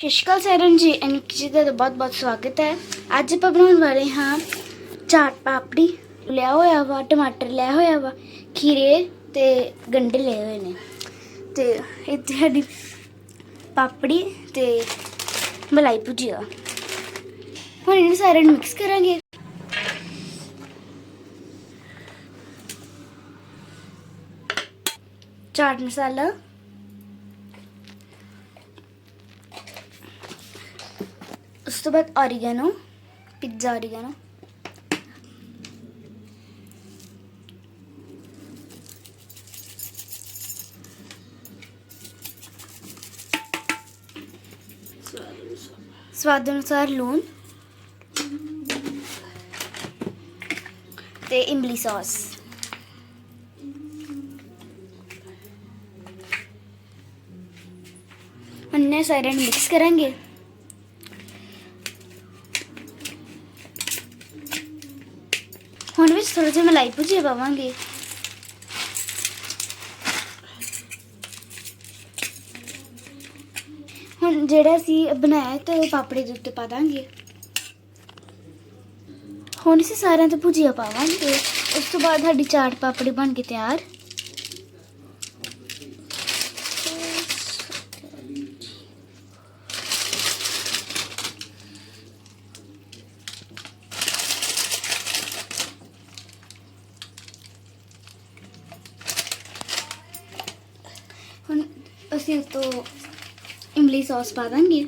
ਸਤਿ ਸ਼੍ਰੀ ਅਕਾਲ ਸਰਨ ਜੀ ਅਨਿਕ ਜੀ ਦਾ ਬਹੁਤ ਬਹੁਤ ਸਵਾਗਤ ਹੈ। ਅੱਜ ਆਪਾਂ ਬਣਾਉਣ ਵਾਲੇ ਹਾਂ ਚਾਟ ਪਾਪੜੀ। ਲਿਆ ਹੋਇਆ ਵਾ, ਟਮਾਟਰ ਲਿਆ ਹੋਇਆ ਵਾ, ਖੀਰੇ ਤੇ ਗੰਡੇ ਲਏ ਹੋਏ ਨੇ। ਤੇ ਇੱਥੇ ਸਾਡੀ ਪਾਪੜੀ ਤੇ ਮਲਾਈ ਭੁਜੀਆ। ਹੁਣ ਇਹਨਾਂ ਸਾਰਿਆਂ ਨੂੰ ਮਿਕਸ ਕਰਾਂਗੇ। ਚਾਟ ਮਸਾਲਾ ਉਸ ਤੋਂ ਬਾਅਦ ਔਰੀਗੈਨੋ ਪਿੱਜ਼ਾ ਔਰੀਗੈਨੋ ਸਵਾਦ ਅਨੁਸਾਰ ਲੂਣ ਤੇ ਇਮਲੀ ਸੌਸ। ਅੰਨੇ ਸਾਰਿਆਂ ਨੂੰ ਮਿਕਸ ਕਰਾਂਗੇ। ਹੁਣ ਵਿੱਚ ਥੋੜਾ ਜਿਹਾ ਮਲਾਈ ਭੁਜੀਆ ਪਾਵਾਂਗੇ। ਹੁਣ ਜਿਹੜਾ ਅਸੀਂ ਬਣਾਇਆ ਤੇ ਉਹ ਪਾਪੜੀ ਦੇ ਉੱਤੇ ਪਾ ਦਾਂਗੇ। ਹੁਣ ਅਸੀਂ ਸਾਰਿਆਂ ਤੇ ਭੁਜੀਆ ਪਾਵਾਂਗੇ। ਉਸ ਤੋਂ ਬਾਅਦ ਸਾਡੀ ਚਾਟ ਪਾਪੜੀ ਬਣ ਕੇ ਤਿਆਰ। ਹੁਣ ਅਸੀਂ ਉਸ ਤੋਂ ਇਮਲੀ ਸੌਸ ਪਾ ਦਾਂਗੇ।